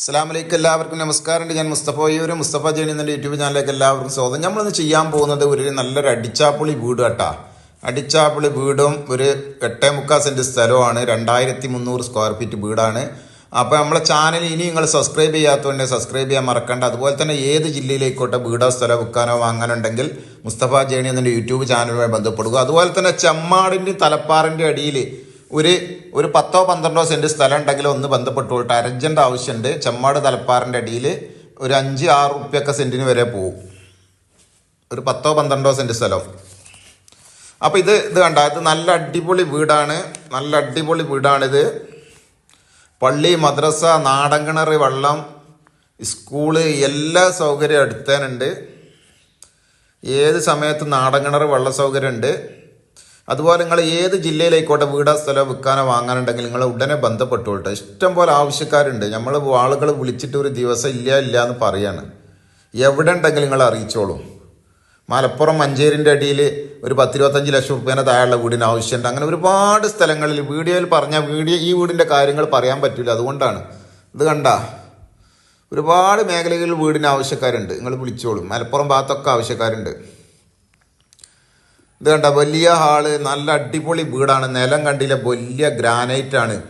അസ്സാം വലൈക്കും എല്ലാവർക്കും നമസ്കാരം ഞാൻ മുസ്തഫ ഒരു മുസ്തഫ ജേണി എന്ന യൂട്യൂബ് ചാനലിലേക്ക് എല്ലാവർക്കും സ്വാഗതം. നമ്മളിന്ന് ചെയ്യാൻ പോകുന്നത് ഒരു നല്ലൊരു അടിച്ചാപ്പുളി വീട് കേട്ടാ. അടിച്ചാപ്പുളി വീടും ഒരു എട്ടേ മുക്കാൽ സെന്റ് സ്ഥലമാണ് രണ്ടായിരത്തി മുന്നൂറ് സ്ക്വയർ ഫീറ്റ് വീടാണ്. അപ്പോൾ നമ്മളെ ചാനൽ ഇനി നിങ്ങൾ സബ്സ്ക്രൈബ് ചെയ്യാത്തതുകൊണ്ട് സബ്സ്ക്രൈബ് ചെയ്യാൻ മറക്കണ്ട. അതുപോലെ തന്നെ ഏത് ജില്ലയിലേക്കോട്ടെ വീടോ സ്ഥലം വിൽക്കാനോ വാങ്ങാനുണ്ടെങ്കിൽ മുസ്തഫ ജേണി എന്ന യൂട്യൂബ് ചാനലുമായി ബന്ധപ്പെടുക. അതുപോലെ തന്നെ ചെമ്മാടിന്റെയും തലപ്പാറിന്റെ അടിയിൽ ഒരു ഒരു പത്തോ പന്ത്രണ്ടോ സെന്റ് സ്ഥലം ഉണ്ടെങ്കിൽ ഒന്ന് ബന്ധപ്പെട്ടോട്ടെ അർജന്റ് ആവശ്യമുണ്ട്. ചെമ്മാട് തലപ്പാറിന്റെ അടിയിൽ ഒരു അഞ്ച് ആറ് റുപ്യൊക്കെ സെന്റിന് വരെ പോവും. ഒരു പത്തോ പന്ത്രണ്ടോ സെന്റ് സ്ഥലം. അപ്പോൾ ഇത് ഇത് കണ്ട ഇത് നല്ല അടിപൊളി വീടാണ്. നല്ല അടിപൊളി വീടാണിത്. പള്ളി മദ്രസ നാടൻ കിണർ വെള്ളം സ്കൂൾ എല്ലാ സൗകര്യം അടുത്തേനുണ്ട് ഏത് സമയത്ത് നാടൻ കിണർ വെള്ള സൗകര്യം ഉണ്ട്. അതുപോലെ നിങ്ങൾ ഏത് ജില്ലയിലേക്കോട്ടെ വീടോ സ്ഥലമോ വിൽക്കാനോ വാങ്ങാനുണ്ടെങ്കിൽ നിങ്ങൾ ഉടനെ ബന്ധപ്പെട്ടോട്ടെ ഇഷ്ടം പോലെ ആവശ്യക്കാരുണ്ട്. നമ്മൾ ആളുകൾ വിളിച്ചിട്ട് ഒരു ദിവസം ഇല്ല ഇല്ല എന്ന് പറയാണ്. എവിടെ ഉണ്ടെങ്കിലും നിങ്ങൾ അറിയിച്ചോളൂ. മലപ്പുറം മഞ്ചേരിന്റെ അടിയിൽ ഒരു പത്തിരുപത്തഞ്ച് ലക്ഷം റുപ്യേനെ താഴെയുള്ള വീടിന് ആവശ്യമുണ്ട്. അങ്ങനെ ഒരുപാട് സ്ഥലങ്ങളിൽ വീഡിയോയിൽ പറഞ്ഞ വീഡിയോ ഈ വീടിന്റെ കാര്യങ്ങൾ പറയാൻ പറ്റില്ല അതുകൊണ്ടാണ്. ഇത് കണ്ട? ഒരുപാട് മേഖലകളിൽ വീടിന് ആവശ്യക്കാരുണ്ട്. നിങ്ങൾ വിളിച്ചോളും. മലപ്പുറം ഭാഗത്തൊക്കെ ആവശ്യക്കാരുണ്ട്. ഇത് കണ്ട വലിയ ഹാൾ നല്ല അടിപൊളി വീടാണ്. നിലം കണ്ടില്ല വലിയ ഗ്രാനൈറ്റ് ആണ്.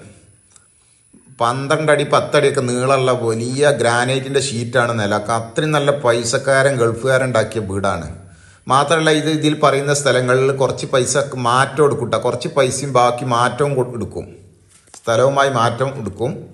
പന്ത്രണ്ട് അടി പത്തടിയൊക്കെ നീളമുള്ള വലിയ ഗ്രാനൈറ്റിന്റെ ഷീറ്റാണ് നിലയ്ക്ക് അത്രയും നല്ല പൈസക്കാരൻ ഗൾഫുകാരൻ ഉണ്ടാക്കിയ വീടാണ്. മാത്രമല്ല ഇത് ഇതിൽ പറയുന്ന സ്ഥലങ്ങളിൽ കുറച്ച് പൈസ മാറ്റം എടുക്കൂട്ട കുറച്ച് പൈസയും ബാക്കി മാറ്റവും എടുക്കും. സ്ഥലവുമായി മാറ്റം എടുക്കും.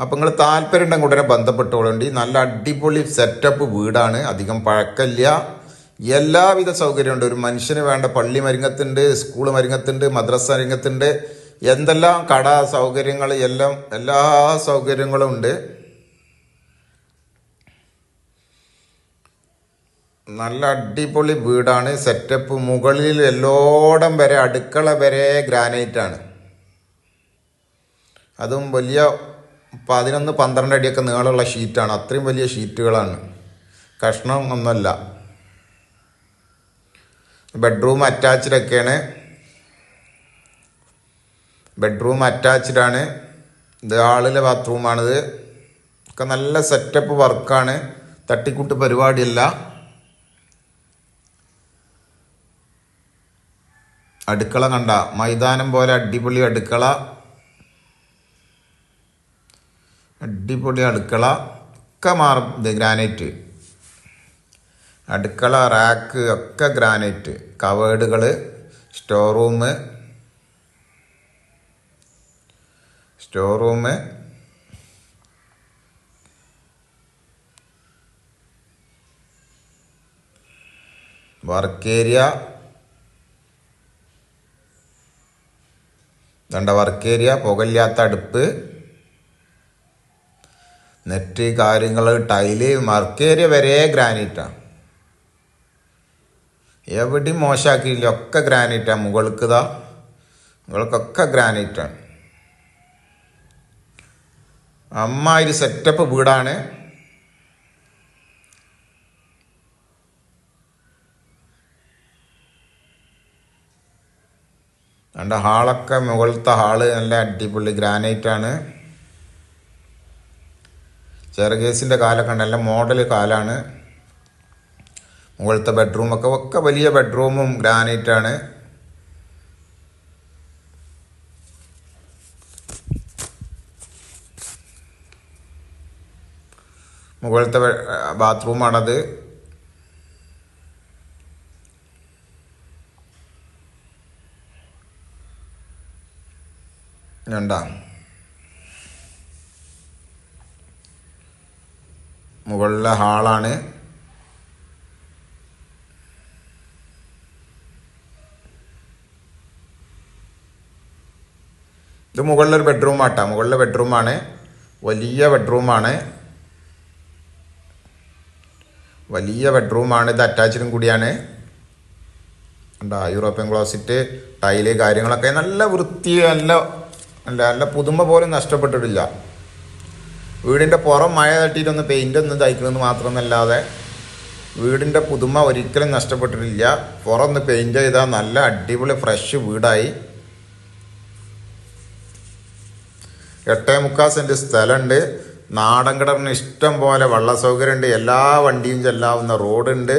അപ്പം നിങ്ങൾ താല്പര്യം ഉണ്ടെങ്കിൽ ഉടനെ ബന്ധപ്പെട്ടോളുണ്ട്. നല്ല അടിപൊളി സെറ്റപ്പ് വീടാണ്. അധികം പഴക്കമില്ല. എല്ലാവിധ സൗകര്യമുണ്ട്. ഒരു മനുഷ്യന് വേണ്ട പള്ളി മരുങ്ങത്തിന്റെ സ്കൂൾ മരുങ്ങത്തിന്റെ മദ്രസ മരിങ്ങത്തുണ്ട്. എന്തെല്ലാം കട സൗകര്യങ്ങൾ എല്ലാം എല്ലാ സൗകര്യങ്ങളും ഉണ്ട്. നല്ല അടിപൊളി വീടാണ്. സെറ്റപ്പ് മുകളിൽ എല്ലോടം വരെ അടുക്കള വരെ ഗ്രാനൈറ്റ് ആണ്. അതും വലിയ പതിനൊന്ന് പന്ത്രണ്ട് അടിയൊക്കെ നീളമുള്ള ഷീറ്റാണ് അത്രയും വലിയ ഷീറ്റുകളാണ് കഷ്ണം ഒന്നുമല്ല. ബെഡ്റൂം അറ്റാച്ച്ഡ് ഒക്കെയാണ്. ബെഡ്റൂം അറ്റാച്ച്ഡ് ആണ്. ഇത് ഹാളിലെ ബാത്റൂമാണിത് ഒക്കെ നല്ല സെറ്റപ്പ് വർക്കാണ് തട്ടിക്കൂട്ട് പരിപാടിയല്ല. അടുക്കള കണ്ട. മൈതാനം പോലെ അടിപൊളി അടുക്കള. അടിപൊളി അടുക്കള. ഒക്കെ മാറും ഇത് ഗ്രാനൈറ്റ് അടുക്കള റാക്ക് ഒക്കെ granite കവേഡുകൾ store room store room work area ദണ്ട work area പുകയില്ലാത്ത അടുപ്പ്. നെറ്റ് കാര്യങ്ങൾ ടൈൽ വർക്ക് ഏരിയ വരെ ഗ്രാനൈറ്റാണ് എവിടെയും മോശമാക്കിയില്ല ഒക്കെ ഗ്രാനൈറ്റാണ് മുകൾക്കിതാ മുകൾക്കൊക്കെ ഗ്രാനൈറ്റാണ് അമ്മ ഒരു സെറ്റപ്പ് വീടാണ്. എന്റെ ഹാളൊക്കെ മുകളിലത്തെ ഹാൾ നല്ല അടിപൊളി ഗ്രാനൈറ്റാണ്. ചെറുകേസിന്റെ കാലൊക്കെ നല്ല മോഡൽ കാലാണ്. മുകളിലത്തെ ബെഡ്റൂമൊക്കെ ഒക്കെ വലിയ ബെഡ്റൂമും ഗ്രാനൈറ്റാണ് മുകളിലത്തെ ബാത്റൂമാണത് രണ്ടാം മുകളിലെ ഹാളാണ് ഇത് മുകളിലൊരു ബെഡ്റൂം ആട്ടാ. മുകളിലെ ബെഡ്റൂമാണ് വലിയ ബെഡ്റൂമാണ് വലിയ ബെഡ്റൂമാണ് ഇത് അറ്റാച്ചിലും കൂടിയാണ്. ഉണ്ടാ യൂറോപ്യൻ ക്ലോസറ്റ് ടൈൽ കാര്യങ്ങളൊക്കെ നല്ല വൃത്തി നല്ല നല്ല നല്ല പുതുമ പോലും നഷ്ടപ്പെട്ടിട്ടില്ല. വീടിന്റെ പുറം മഴ തട്ടിയിട്ടൊന്ന് പെയിന്റ് ഒന്ന് തയ്ക്കണമെന്ന് മാത്രമെന്നല്ലാതെ വീടിന്റെ പുതുമ ഒരിക്കലും നഷ്ടപ്പെട്ടിട്ടില്ല. പുറം ഒന്ന് പെയിന്റ് ചെയ്താൽ നല്ല അടിപൊളി ഫ്രഷ് വീടായി. എട്ടേ മുക്കാൽ സെന്റ് സ്ഥലമുണ്ട് നാടൻ കിണറിന് ഇഷ്ടം പോലെ വള്ള സൗകര്യമുണ്ട് എല്ലാ വണ്ടിയും ചെല്ലാവുന്ന റോഡുണ്ട്.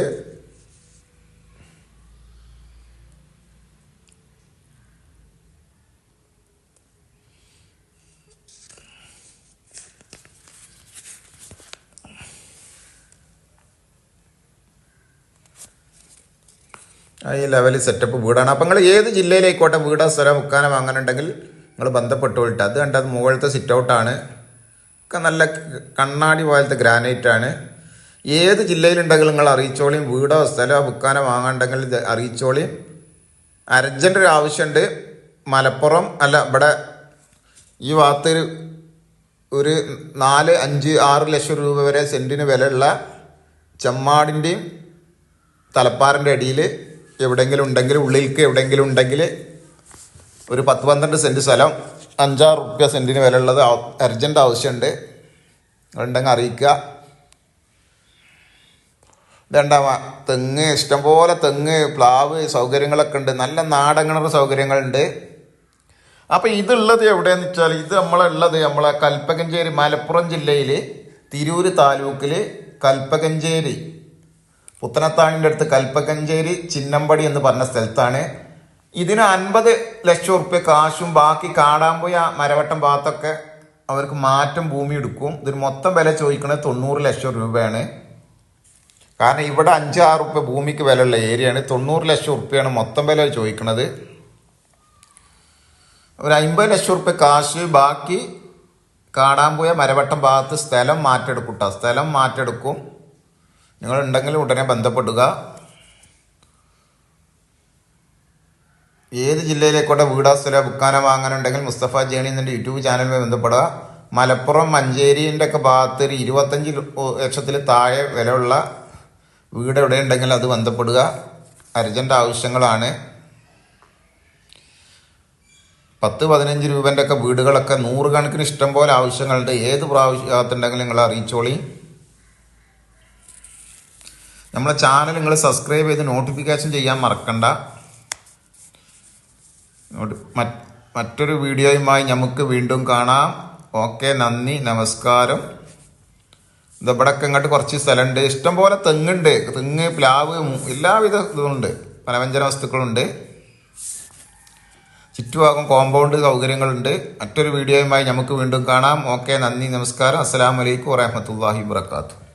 ഈ ലെവലിൽ സെറ്റപ്പ് വീടാണ്. അപ്പം നിങ്ങൾ ഏത് ജില്ലയിലായിക്കോട്ടെ? വീടോ സ്ഥലം മുക്കാനോ വാങ്ങാനുണ്ടെങ്കിൽ നിങ്ങൾ ബന്ധപ്പെട്ടുകൊള്ളിട്ട് അത് കണ്ടത് മുകളിലത്തെ സിറ്റ് ഔട്ടാണ് ഒക്കെ നല്ല കണ്ണാടി പോലത്തെ ഗ്രാനൈറ്റ് ആണ്. ഏത് ജില്ലയിലുണ്ടെങ്കിലും നിങ്ങൾ അറിയിച്ചോളിയും വീടോ സ്ഥലമോ ബുക്കാനോ വാങ്ങാണ്ടെങ്കിൽ അറിയിച്ചോളിയും. അർജന്റ് ഒരു ആവശ്യമുണ്ട് മലപ്പുറം അല്ല ഇവിടെ ഈ ഭാഗത്ത് ഒരു- ഒരു നാല് അഞ്ച് ആറ് ലക്ഷം രൂപ വരെ സെന്റിന് വിലയുള്ള ചെമ്മാടിന്റെയും തലപ്പാറിന്റെ അടിയിൽ എവിടെയെങ്കിലും ഉണ്ടെങ്കിൽ ഉള്ളിൽക്ക് എവിടെയെങ്കിലും ഉണ്ടെങ്കിൽ ഒരു പത്ത് പന്ത്രണ്ട് സെന്റ് സ്ഥലം അഞ്ചാറ് റുപ്യ സെന്റിന് വില ഉള്ളത് അർജന്റ് ആവശ്യമുണ്ട് ഉണ്ടെങ്കിൽ അറിയിക്കുക. രണ്ടാമ തെങ്ങ് ഇഷ്ടംപോലെ തെങ്ങ് പ്ലാവ് സൗകര്യങ്ങളൊക്കെ ഉണ്ട്. നല്ല നാടൻ കിണർ സൗകര്യങ്ങളുണ്ട്. അപ്പം ഇതുള്ളത് എവിടെയെന്ന് വെച്ചാൽ ഇത് നമ്മളുള്ളത് നമ്മളെ കൽപ്പകഞ്ചേരി മലപ്പുറം ജില്ലയിൽ തിരൂര് താലൂക്കിൽ കൽപ്പകഞ്ചേരി പുത്തനത്താണിന്റെ അടുത്ത് കൽപ്പകഞ്ചേരി ചിന്നമ്പടി എന്ന് പറഞ്ഞ സ്ഥലത്താണ്. ഇതിന് അൻപത് ലക്ഷം ഉറുപ്പ്യ കാശും ബാക്കി കാടാൻ പോയി ആ മരവട്ടം ഭാഗത്തൊക്കെ അവർക്ക് മാറ്റം ഭൂമി എടുക്കും. ഇതിന് മൊത്തം വില ചോദിക്കുന്നത് തൊണ്ണൂറ് ലക്ഷം രൂപയാണ്. കാരണം ഇവിടെ അഞ്ച് ആറ് ഉറുപ്പ്യ ഭൂമിക്ക് വിലയുള്ള ഏരിയയാണ്. തൊണ്ണൂറ് ലക്ഷം ഉറുപ്പ്യാണ് മൊത്തം വില ചോദിക്കുന്നത്. ഒരു അമ്പത് ലക്ഷം ഉറുപ്പ്യ കാശ് ബാക്കി കാടാൻ പോയ മരവട്ടം ഭാഗത്ത് സ്ഥലം മാറ്റെടുക്കും ട്ടോ. സ്ഥലം മാറ്റെടുക്കും നിങ്ങളുണ്ടെങ്കിൽ ഉടനെ ബന്ധപ്പെടുക. ഏത് ജില്ലയിലേക്കോട്ടെ വീടോ സ്ഥലമോ ബുക്കാനോ വാങ്ങാനുണ്ടെങ്കിൽ മുസ്തഫ ജേണി എന്ന യൂട്യൂബ് ചാനലുമായി ബന്ധപ്പെടുക. മലപ്പുറം മഞ്ചേരിന്റെ ഒക്കെ ഭാഗത്ത് ഒരു ഇരുപത്തഞ്ച് ലക്ഷത്തിൽ താഴെ വിലയുള്ള വീട് എവിടെ ഉണ്ടെങ്കിൽ അത് ബന്ധപ്പെടുക. അർജന്റ് ആവശ്യങ്ങളാണ്. പത്ത് പതിനഞ്ച് രൂപന്റെ ഒക്കെ വീടുകളൊക്കെ നൂറുകണക്കിന് ഇഷ്ടം പോലെ ആവശ്യങ്ങളുണ്ട്. ഏത് പ്രാവശ്യത്തുണ്ടെങ്കിലും നിങ്ങൾ അറിയിച്ചോളി. നമ്മളെ ചാനൽ നിങ്ങൾ സബ്സ്ക്രൈബ് ചെയ്ത് നോട്ടിഫിക്കേഷൻ ചെയ്യാൻ മറക്കണ്ട. മറ്റൊരു വീഡിയോയുമായി നമുക്ക് വീണ്ടും കാണാം. ഓക്കെ നന്ദി നമസ്കാരം. ഇതവിടൊക്കെ ഇങ്ങോട്ട് കുറച്ച് സ്ഥലമുണ്ട്. ഇഷ്ടംപോലെ തെങ്ങുണ്ട്. തെങ്ങ് പ്ലാവ് എല്ലാവിധ ഇതുമുണ്ട് പലവ്യഞ്ജന വസ്തുക്കളുണ്ട്. ചുറ്റുഭാഗം കോമ്പൗണ്ട് സൗകര്യങ്ങളുണ്ട്. മറ്റൊരു വീഡിയോയുമായി നമുക്ക് വീണ്ടും കാണാം. ഓക്കെ നന്ദി നമസ്കാരം. അസ്സാം വലൈക്കും വറഹമത്തല്ലാഹി വാത്തു